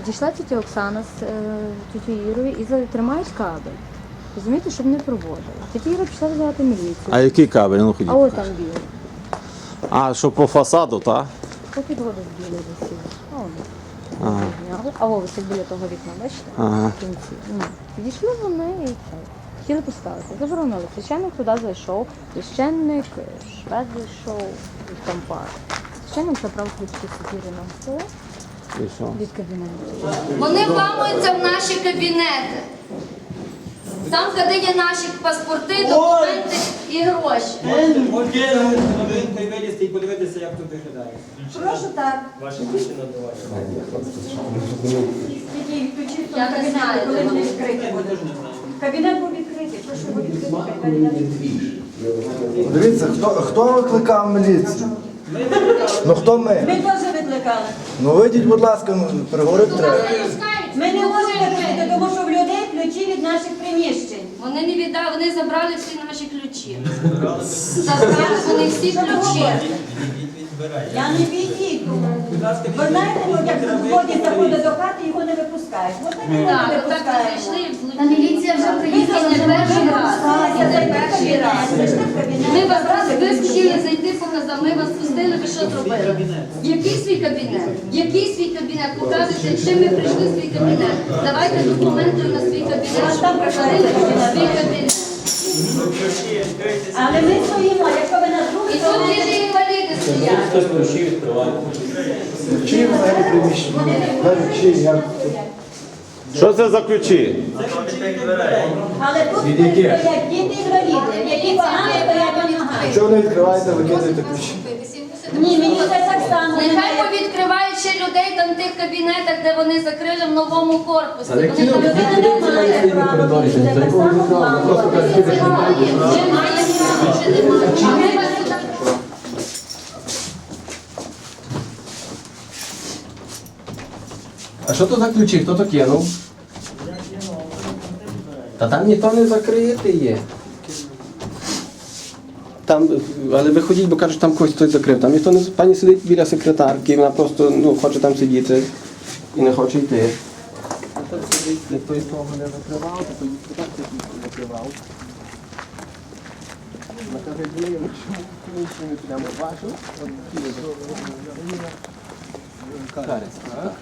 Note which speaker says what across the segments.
Speaker 1: Підійшла тітя Оксана з е, тітю Ірою і тримають кабель. Розумієте, щоб не проводили. Тітя Іра пішла визивати міліцію.
Speaker 2: А який кабель? Ну ходіть.
Speaker 1: А ось там білий.
Speaker 2: А, що по фасаду, так?
Speaker 1: По підводу білий висів.
Speaker 2: Ага.
Speaker 1: А висить біля того вікна, бачите?
Speaker 2: Ага.
Speaker 1: В кінці. Ну, Підійшли вони і це. Хотіли поставити. Заборонили. Священник туди зайшов, священник, е, швед зайшов, і там пар. Священник забрав ключі Сокіри на столе
Speaker 2: І що?
Speaker 1: від кабінету.
Speaker 3: Вони вламуються в наші кабінети. Там, де є наші паспорти, документи і гроші.
Speaker 4: Можете новинку вилізти і подивитися, як тут виглядає.
Speaker 5: Прошу так.
Speaker 4: Ваша машина давай.
Speaker 5: Тільки ключі в
Speaker 3: Я не знаю,
Speaker 5: коли вони відкриті будуть. Кабінет був відкритий, прошу його відкрити.
Speaker 6: Дивіться, хто, хто викликав міліцію? Ну хто
Speaker 5: Ми
Speaker 6: ми?
Speaker 5: теж викликали.
Speaker 6: Ну вийдіть, будь лака, ну, переговорити треба.
Speaker 5: Ми не можемо відкрити, тому що в людей ключі від наших приміщень.
Speaker 3: Вони не віддали, вони забрали всі наші ключі. Забрали вони всі ключі.
Speaker 5: Я не відійду. Ви знаєте, от як входять заходить до хати, його не випускають. От так його
Speaker 3: Так,
Speaker 5: не
Speaker 3: отак ми
Speaker 5: випускають.
Speaker 3: зайшли і влучили. Та міліція вже приїхала не перший раз. І не перший раз. Ми вас ви хотіли зайти, ми вас пустили, ви що зробили? Який свій кабінет? Який свій кабінет? Показуйте, чим ми прийшли в свій кабінет. Давайте документи на свій кабінет, що ви свій кабінет.
Speaker 5: Але ми стоїмо, якщо ви нас
Speaker 3: І тут ті інваліди стоять.
Speaker 6: Ключі в приміщення. Ключі.
Speaker 2: Що це за ключі?
Speaker 5: Але тут стоять діти інваліди, які погано
Speaker 6: Чого не відкриваєте, викидаєте ключі?
Speaker 5: Ні, мені це так само.
Speaker 3: Нехай повідкривають ще людей там в тих кабінетах, де вони закрили в новому корпусі. Вони там
Speaker 5: Людина не має права, це так само план.
Speaker 3: немає, чи немає. А ми вас сюди
Speaker 7: А що то за ключі? Хто то кинув? Та там ніхто не закритий є. Там, але ви ходіть, бо кажуть, там когось хтось закрив. Там ніхто не пані сидить біля секретарки, вона просто ну, хоче там сидіти і не хоче йти. Там сидить, ніхто із того не закривав, то тоді закривав. Бачу, Карець, так?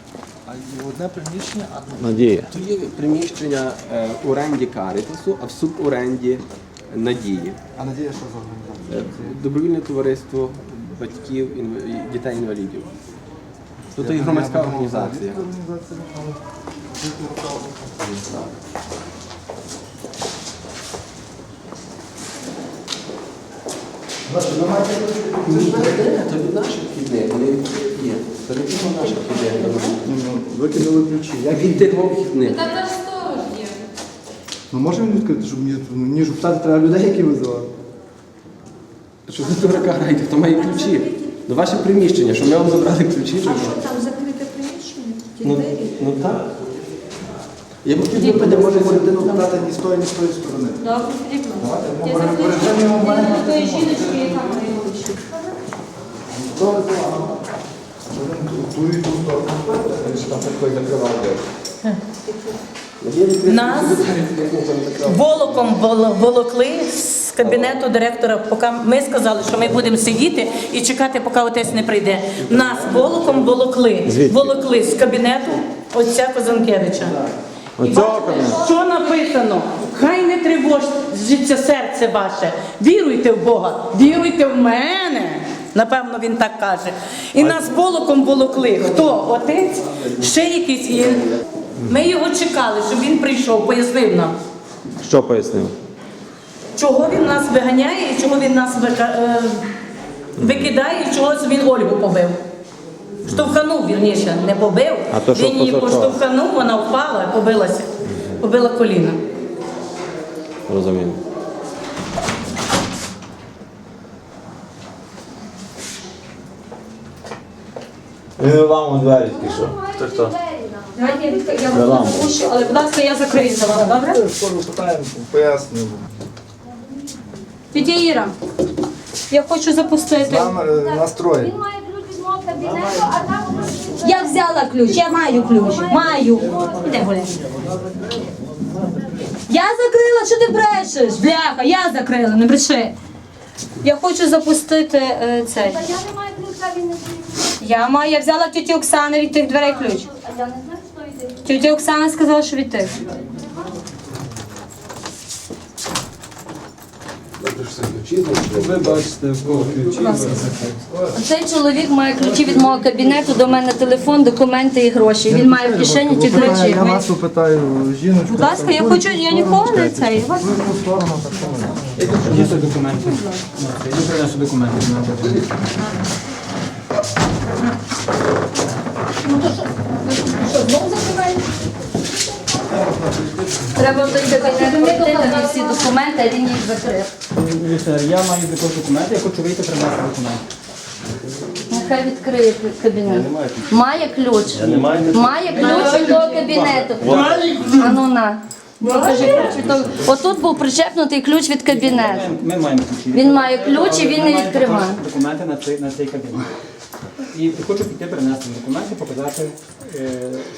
Speaker 8: А одне приміщення, а
Speaker 2: Надія.
Speaker 7: Тут є приміщення е, в оренді Карітасу, а в суборенді Надії.
Speaker 6: А надія, що за?
Speaker 7: Е, Добровільне товариство батьків інв- дітей інвалідів. Тут є громадська організація. Ні, то від наших вхідних, вони є. Це не тільки наших вхідних.
Speaker 6: Викинули ключі. Як
Speaker 7: Від тих двох вхідних.
Speaker 3: Та там сторож є.
Speaker 6: Ну можемо він відкрити, щоб мені, ж питати треба людей, які визивали.
Speaker 7: Що ви дурака граєте, хто має ключі? До ваше приміщення, що ми вам забрали ключі, чи що?
Speaker 5: Там закрите приміщення?
Speaker 7: Ну, ну так. Я б
Speaker 6: Тоді буде може людину питати ні з тої, ні з тої сторони.
Speaker 5: Добре, потрібно.
Speaker 6: Давайте,
Speaker 5: Я
Speaker 6: перейдемо в мене.
Speaker 5: тої жіночки, яка має ключі.
Speaker 6: Хто визивав? Ту і ту сторону. Він ще там такий закривав двері.
Speaker 9: Нас волоком воло- волокли з кабінету директора, поки ми сказали, що ми будемо сидіти і чекати, поки отець не прийде. Нас волоком волокли, волокли з кабінету отця Козанкевича. І бачите. Що написано? Хай не тривожиться серце ваше. Віруйте в Бога, віруйте в мене. Напевно, він так каже. І нас волоком волокли. Хто? Отець? Ще якийсь. Ми його чекали, щоб він прийшов, пояснив нам,
Speaker 2: Що пояснив?
Speaker 9: Чого він нас виганяє і чого він нас е, викидає, і чого він Ольгу побив. Штовханув, вірніше, не побив.
Speaker 2: А то
Speaker 9: він її поштовханув, вона впала і побилася. Побила коліна.
Speaker 2: Розумію. Він вам у двері пішов. Хто хто?
Speaker 5: Давайте я вам запущу, але, будь ласка, я закрию за вами, добре?
Speaker 6: Скоро питаємо, пояснюємо.
Speaker 5: Тетя Іра, я хочу запустити.
Speaker 6: Нам е.
Speaker 3: Він має ключ від мого кабінету, а там
Speaker 5: Я взяла ключ, я маю ключ. Маю. Іди гуляй. Я закрила, що ти брешеш? Бляха, я закрила, не бреши. Я хочу запустити е, цей.
Speaker 3: Я не маю ключа, він не
Speaker 5: Я маю, я взяла в тіті Оксани від тих дверей ключ.
Speaker 3: А я не знаю, хто йде.
Speaker 5: Тетя Оксана сказала, що від тих.
Speaker 4: Ви бачите, в кого ключі.
Speaker 3: Цей чоловік має ключі від мого кабінету, до мене телефон, документи і гроші. Він має в кишені ті ключі.
Speaker 6: Я вас питаю, жіночку.
Speaker 5: Будь ласка, я хочу, я нікого не цей.
Speaker 4: Є документи. Я принесу документи.
Speaker 3: Треба в той кабінет прийти, тоді всі документи, а він їх закрив.
Speaker 4: Я маю також документи, я хочу вийти принести документи.
Speaker 3: Нехай відкриє кабінет. Має ключ. Має ключ від того кабінету. А ну на. Покажи ключ від того. Отут був причепнутий ключ від кабінету.
Speaker 4: Ми маємо ключі.
Speaker 3: Він має ключ і він не відкриває.
Speaker 4: Документи на цей, на цей кабінет. І хочу піти принести документи, показати, е,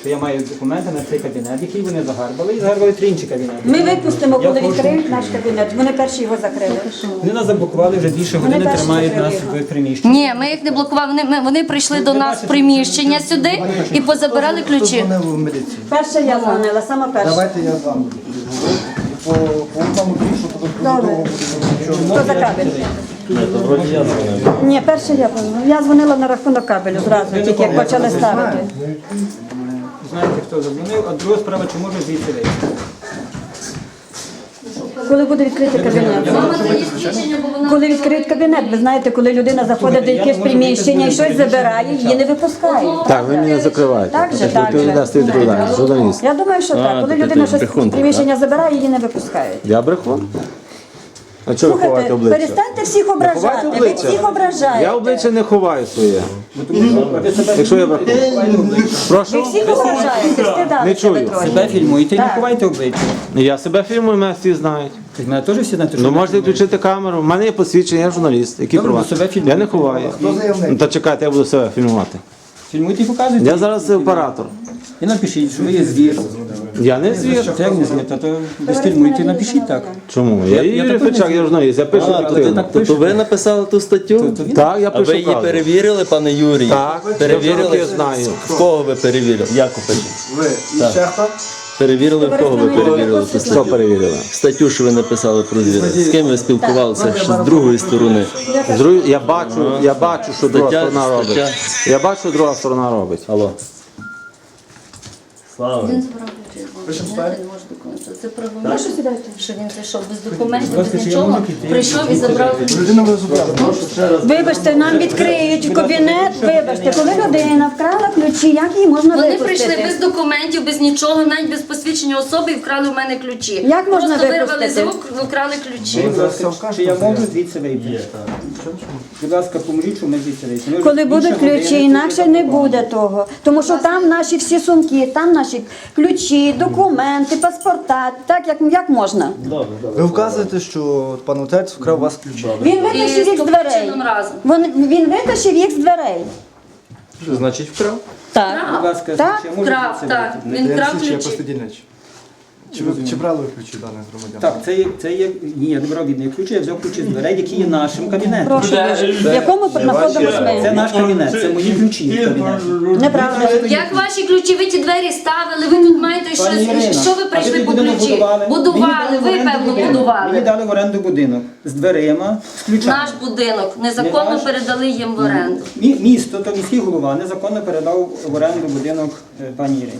Speaker 4: що я маю документи на цей кабінет, який вони загарбали, і загарбали три інші кабінети.
Speaker 5: Ми випустимо,
Speaker 4: Я
Speaker 5: коли
Speaker 4: хочу-
Speaker 5: відкриють наш кабінет. Вони перші його закрили.
Speaker 4: Вони нас заблокували вже більше
Speaker 5: Вони
Speaker 4: години,
Speaker 5: перші
Speaker 4: тримають нас
Speaker 5: закрили
Speaker 4: в приміщенні.
Speaker 3: Ні, ми їх не блокували. Вони, ми- вони прийшли до нас в приміщення сюди і позабирали ключі.
Speaker 6: Дзвонив в міліцію.
Speaker 5: Перша я дзвонила, сама перша.
Speaker 6: Давайте я з вами. І по, по тому більшу, то до
Speaker 5: Добре.
Speaker 6: того нічого.
Speaker 5: Хто за кабель? Ні, перша я дзвонила. Я дзвонила на рахунок кабелю зразу, тільки як почали ставити.
Speaker 4: Знаєте, хто задзвонив, а друга справа, чи може звідси вийти.
Speaker 5: Коли буде відкритий кабінет? Коли відкриють кабінет, ви знаєте, коли людина заходить до якихось приміщення і щось забирає, її не випускають.
Speaker 2: Так, ви мене закриваєте.
Speaker 5: Так же, так же. Я думаю, що так. Коли людина щось з приміщення забирає, її не випускають.
Speaker 2: Я брехун? А чого ви ховаєте
Speaker 5: Слухайте,
Speaker 2: обличчя?
Speaker 5: перестаньте всіх ображати. Ви
Speaker 2: обличчя.
Speaker 5: всіх ображаєте.
Speaker 2: Я обличчя не ховаю своє. Якщо я брехун.
Speaker 5: Ви
Speaker 2: Прошу?
Speaker 5: всіх ображаєте. Стидалися
Speaker 2: Не чую.
Speaker 5: ви трохи.
Speaker 4: Себе фільмуєте і не
Speaker 5: Так.
Speaker 4: ховайте обличчя.
Speaker 2: Я себе фільмую, мене всі знають.
Speaker 4: Так мене теж всі знають, що
Speaker 2: Ну
Speaker 4: ви
Speaker 2: можете
Speaker 4: фільмуєте.
Speaker 2: включити камеру. У мене є посвідчення, я журналіст. Які
Speaker 4: Добре,
Speaker 2: права?
Speaker 4: ви себе.
Speaker 2: Я не ховаю. Ну то чекайте, я буду себе фільмувати.
Speaker 4: Фільмуйте і показуйте.
Speaker 2: Я зараз оператор.
Speaker 4: І напишіть, що ви є звір.
Speaker 2: Я не звір.
Speaker 4: Це як не звір, та то ви фільмуйте і напишіть так.
Speaker 2: Чому? Я,
Speaker 4: я
Speaker 2: Юрій
Speaker 4: також
Speaker 2: я журналіст, я пишу
Speaker 4: А, то ти
Speaker 2: активно.
Speaker 4: так
Speaker 10: Тобто ви написали ту статтю?
Speaker 2: Так, я
Speaker 10: А
Speaker 2: пишу
Speaker 10: ви її
Speaker 2: правду.
Speaker 10: перевірили, пане Юрій?
Speaker 2: Так, я
Speaker 10: перевірили.
Speaker 2: вже знаю.
Speaker 10: В кого ви перевірили? Якопович.
Speaker 6: Ви і ще хто?
Speaker 10: Перевірили, в кого ви перевірили ту
Speaker 2: Що
Speaker 10: статтю?
Speaker 2: перевірили?
Speaker 10: Статтю, що ви написали про звіри. З ким ви спілкувалися? Що з другої сторони?
Speaker 2: Я бачу, я бачу, що друга
Speaker 10: Стаття-
Speaker 2: сторона робить.
Speaker 10: стаття.
Speaker 2: Я бачу, що друга сторона робить.
Speaker 10: Алло. Слава.
Speaker 3: Він забрав Christian flag? Не. Це правомірно, що він прийшов без документів, без нічого. Прийшов і забрав.
Speaker 5: Вибачте, нам відкриють кабінет. Вибачте, коли людина вкрала ключі, як її можна
Speaker 3: Вони прийшли без документів, без нічого, навіть без посвідчення особи і вкрали в мене ключі.
Speaker 5: Як можна
Speaker 3: Просто вирвали з рук, вкрали ключі.
Speaker 4: Чи я можу звідси вийти? Будь ласка, поможіть, щоб ми звідси вийти.
Speaker 5: Коли будуть ключі, інакше не буде того. Тому що там наші всі сумки, там наші ключі, документи, паспорта. Так як, як можна?
Speaker 6: Ви вказуєте, що пан отець вкрав у вас ключі.
Speaker 5: Він витащив їх з дверей.
Speaker 3: Разом.
Speaker 5: Він, він витащив їх з дверей.
Speaker 10: Що значить вкрав?
Speaker 5: Так.
Speaker 4: Будь ласка,
Speaker 5: Так,
Speaker 4: чи
Speaker 3: так. Він
Speaker 6: Я
Speaker 3: крав
Speaker 6: я
Speaker 3: ключі.
Speaker 6: дільничий. Чи, ви, чи брали ви ключі даних громадян?
Speaker 4: Так, це є, це є, ні, я не брав від них ключі, я взяв ключі з дверей, які є нашим кабінетом.
Speaker 5: Прошу дуже. В якому знаходимося
Speaker 4: Це
Speaker 5: ми?
Speaker 4: наш кабінет, це мої ключі від кабінету.
Speaker 5: Неправда.
Speaker 3: Як ваші ключі, ви ті двері ставили, ви тут маєте щось.
Speaker 4: Пані Ірина,
Speaker 3: Що ви
Speaker 4: а
Speaker 3: прийшли по
Speaker 4: будинок
Speaker 3: ключі?
Speaker 4: будували?
Speaker 3: Будували,
Speaker 4: Мені
Speaker 3: ви
Speaker 4: дали в оренду
Speaker 3: певно
Speaker 4: будинок. Мені
Speaker 3: будували.
Speaker 4: дали в оренду будинок з дверима, з ключами.
Speaker 3: Наш будинок незаконно передали їм в оренду.
Speaker 4: Мі- Місто, то міський голова незаконно передав в оренду будинок е, пані Ірині.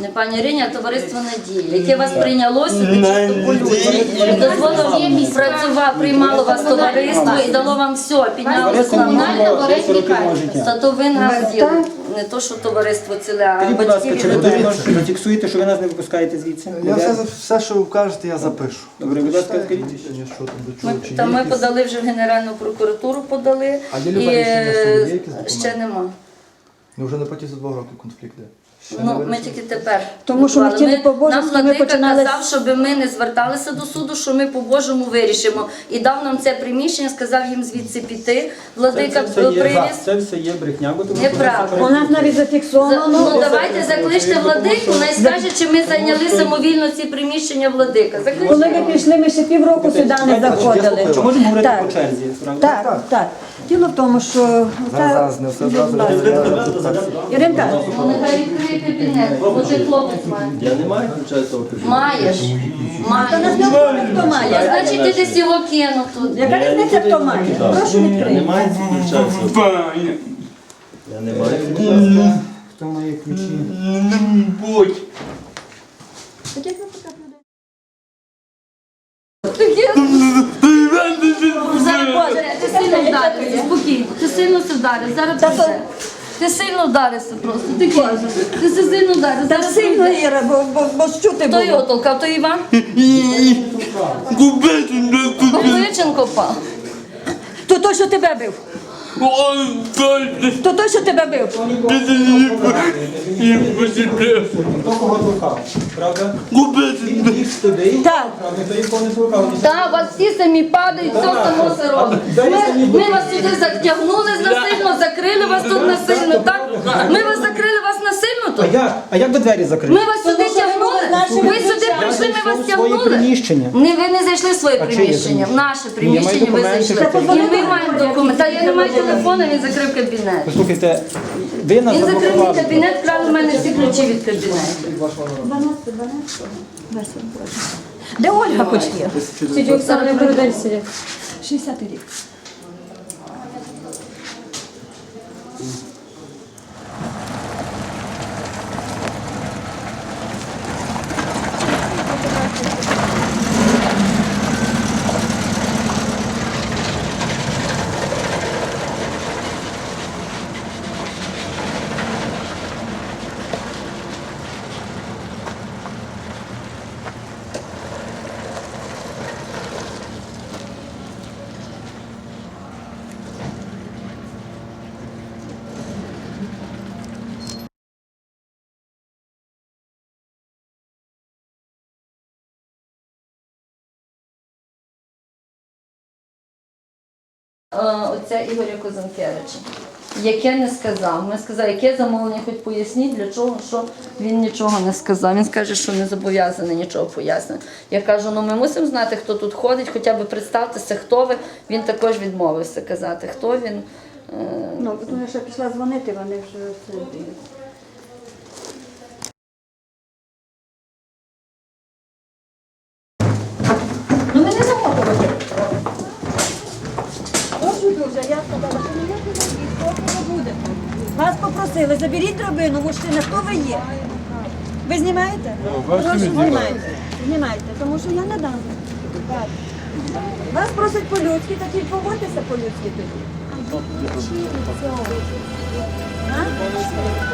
Speaker 3: Не пані Ірині, а товариство Надія, яке вас прийняло сюди чисто по людям. Дозволило працював, приймало вас товариство і дало вам все, підняло
Speaker 4: Товариство
Speaker 3: комунальне
Speaker 4: мого 10 років мого життя.
Speaker 3: Зато ви нас діли. Не то, що товариство ціле, а
Speaker 4: Скажіть, будь ласка,
Speaker 3: батьків
Speaker 4: чи
Speaker 3: людей.
Speaker 4: зафіксуєте, що ви нас не випускаєте звідси?
Speaker 6: Я все, все, що ви вкажете, я запишу.
Speaker 4: Добре, будь ласка, скажіть.
Speaker 6: Ні, що там до
Speaker 3: Ми,
Speaker 6: чого, чи
Speaker 3: та ми
Speaker 6: якісь-
Speaker 3: подали вже в Генеральну прокуратуру, подали
Speaker 6: А є
Speaker 3: і
Speaker 6: рішення суду? Є
Speaker 3: е,
Speaker 6: документи?
Speaker 3: ще нема.
Speaker 6: Ну вже на протязі двох років конфлікт є.
Speaker 3: Ну, ми тільки тепер.
Speaker 5: Тому що ми хотіли по-божески,
Speaker 3: Нам
Speaker 5: ми
Speaker 3: владика
Speaker 5: починали
Speaker 3: казав, щоб ми не зверталися до суду, що ми по-божому вирішимо. І дав нам це приміщення, сказав їм звідси піти. Владика
Speaker 4: Це, це, все є,
Speaker 3: привіз.
Speaker 4: це все є брехня, бо тому
Speaker 3: Неправда.
Speaker 5: У нас навіть
Speaker 3: За-
Speaker 5: зафіксовано.
Speaker 3: Ну давайте закличте владику, най скаже, чи ми зайняли самовільно ці приміщення владика.
Speaker 5: Коли
Speaker 3: Закличте.
Speaker 5: ми пішли, ми ще півроку сюди не заходили.
Speaker 4: Чи можемо говорити
Speaker 5: Так.
Speaker 4: по черзі? правда?
Speaker 5: Так, так. Діло в тому, що
Speaker 6: Зараз, зараз, не все зразу.
Speaker 5: Іринка,
Speaker 3: нехай відкриє кабінет, бо ти хлопець має.
Speaker 10: Я не маю включати того кабінету.
Speaker 3: Маєш. Маєш.
Speaker 5: нас не хто має.
Speaker 3: Значить, ти десь його кинув тут.
Speaker 5: Яка різниця, хто має? Прошу
Speaker 10: Я не
Speaker 5: відкрити.
Speaker 10: маю включати. Я не маю.
Speaker 4: Хто має ключі?
Speaker 3: Зараз ти сильно вдарився, спокійно. Ти сильно се вдарив, зараз. Ти сильно вдарився просто. Ти кажеш. Ти си сильно вдарився.
Speaker 5: Та сильно. Іра, бо, бо, бо що ти
Speaker 3: Хто його
Speaker 5: було?
Speaker 3: толкав? То Іван? Копиченко впав.
Speaker 5: То той, що тебе бив. То той, що тебе бив.
Speaker 4: Хто кого толкав? Правда? Він туди,
Speaker 5: Так.
Speaker 4: правда, то ніхто не толкав. ні
Speaker 3: Та, вас всі самі падають, все само се робить. Ми, ми вас сюди затягнули насильно, закрили вас тут насильно, так? Ми вас закрили вас насильно
Speaker 4: А
Speaker 3: тут.
Speaker 4: як? А як ви двері закрили?
Speaker 3: Ми вас сюди тягнули. Ви сюди прийшли, ми вас
Speaker 4: Своє
Speaker 3: тягнули.
Speaker 4: приміщення.
Speaker 3: Не, ви не зайшли в своє
Speaker 4: А
Speaker 3: приміщення, в наше приміщення ви зайшли.
Speaker 4: Та
Speaker 3: І ми маємо документи. Та я не маю телефону, він закрив кабінет.
Speaker 4: Послухайте, ви нас
Speaker 3: Він закрив мій
Speaker 4: заблокували.
Speaker 3: кабінет, крали в мене всі ключі від кабінету.
Speaker 5: Де Ольга хоч є?
Speaker 1: Сидіть, Оксана, в коридорі
Speaker 5: 60 рік.
Speaker 3: Е, Оця Ігоря Козанкевича. Яке не сказав. Ми сказали, яке замовлення, хоч поясніть, для чого, що він нічого не сказав. Він скаже, що не зобов'язаний нічого пояснити. Я кажу, ну ми мусимо знати, хто тут ходить, хоча б представтеся, хто ви. Він також відмовився казати, хто він. Е,
Speaker 5: Ну, тому я ще пішла дзвонити, вони вже це. Ну ми не замотувати. Прошу дуже, я сказала, що ніяк не буде, скільки не буде. Вас попросили, заберіть драбину, мужчина, хто ви є? Ви знімаєте? Прошу, знімайте. Знімайте, тому що я не дам. Так. Вас просять по-людськи, так і поводьтеся по-людськи тоді. А?